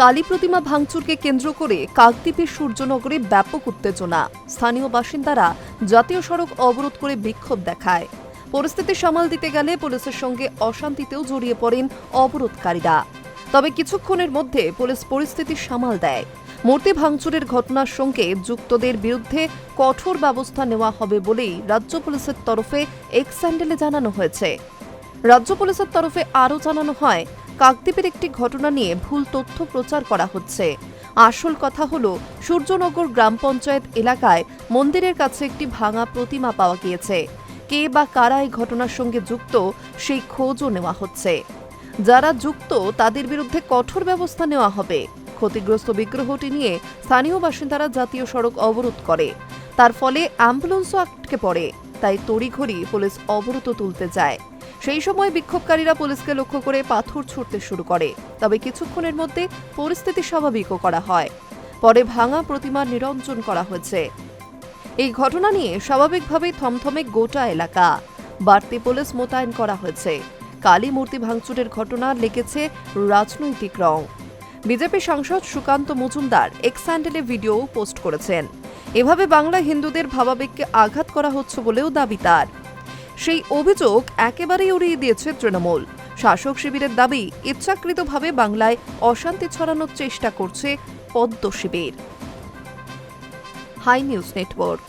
কালী প্রতিমা ভাঙচুরকে কেন্দ্র করে কাকদ্বীপের সূর্যনগরে ব্যাপক উত্তেজনা। স্থানীয় বাসিন্দারা জাতীয় সড়ক অবরোধ করে বিক্ষোভ দেখায়। পরিস্থিতি সামাল দিতে গেলে পুলিশের সঙ্গে অশান্তিতেও জড়িয়ে পড়েন অবরোধকারীরা। তবে কিছুক্ষণের মধ্যে পুলিশ পরিস্থিতি সামাল দেয়। মূর্তি ভাঙচুরের ঘটনার সঙ্গে যুক্তদের বিরুদ্ধে কঠোর ব্যবস্থা নেওয়া হবে বলেই রাজ্য পুলিশের তরফে এক্স স্যান্ডেলে জানানো হয়েছে। রাজ্য পুলিশের তরফে আরও জানানো হয় কাকদ্বীপের একটি ঘটনা নিয়ে ভুল তথ্য প্রচার করা হচ্ছে। আসল কথা হল, সূর্যনগর গ্রাম পঞ্চায়েত এলাকায় মন্দিরের কাছে একটি ভাঙা প্রতিমা পাওয়া গিয়েছে। কে বা কারা এই ঘটনার সঙ্গে যুক্ত, সেই খোঁজও নেওয়া হচ্ছে। যারা যুক্ত, তাদের বিরুদ্ধে কঠোর ব্যবস্থা নেওয়া হবে। ক্ষতিগ্রস্ত বিগ্রহটি নিয়ে স্থানীয় বাসিন্দারা জাতীয় সড়ক অবরোধ করে। তার ফলে অ্যাম্বুলেন্সও আটকে পড়ে। তাই তড়িঘড়ি পুলিশ অবরোধ তুলতে যায় সেই সময় বিক্ষোভকারীরা পুলিশকে লক্ষ্য করে পাথর ছুটতে শুরু করে। তবে কিছুক্ষণের মধ্যে পরিস্থিতি স্বাভাবিকও করা হয়। পরে ভাঙা প্রতিমা নিরঞ্জন করা হয়েছে। এই ঘটনা নিয়ে স্বাভাবিকভাবেই থমথমে গোটা এলাকা। বাড়তি পুলিশ মোতায়েন করা হয়েছে। কালী মূর্তি ভাঙচুরের ঘটনা লেগেছে রাজনৈতিক রং। বিজেপি সাংসদ সুকান্ত মজুমদার এক্স হ্যান্ডেলে ভিডিও পোস্ট করেছেন। এভাবে বাংলা হিন্দুদের ভাবাবেগকে আঘাত করা হচ্ছে বলেও দাবি তার। সেই অভিযোগ একেবারেই উড়িয়ে দিয়েছে তৃণমূল। শাসক শিবিরের দাবি, ইচ্ছাকৃতভাবে বাংলায় অশান্তি ছড়ানোর চেষ্টা করছে পদ্ম শিবির। High news network.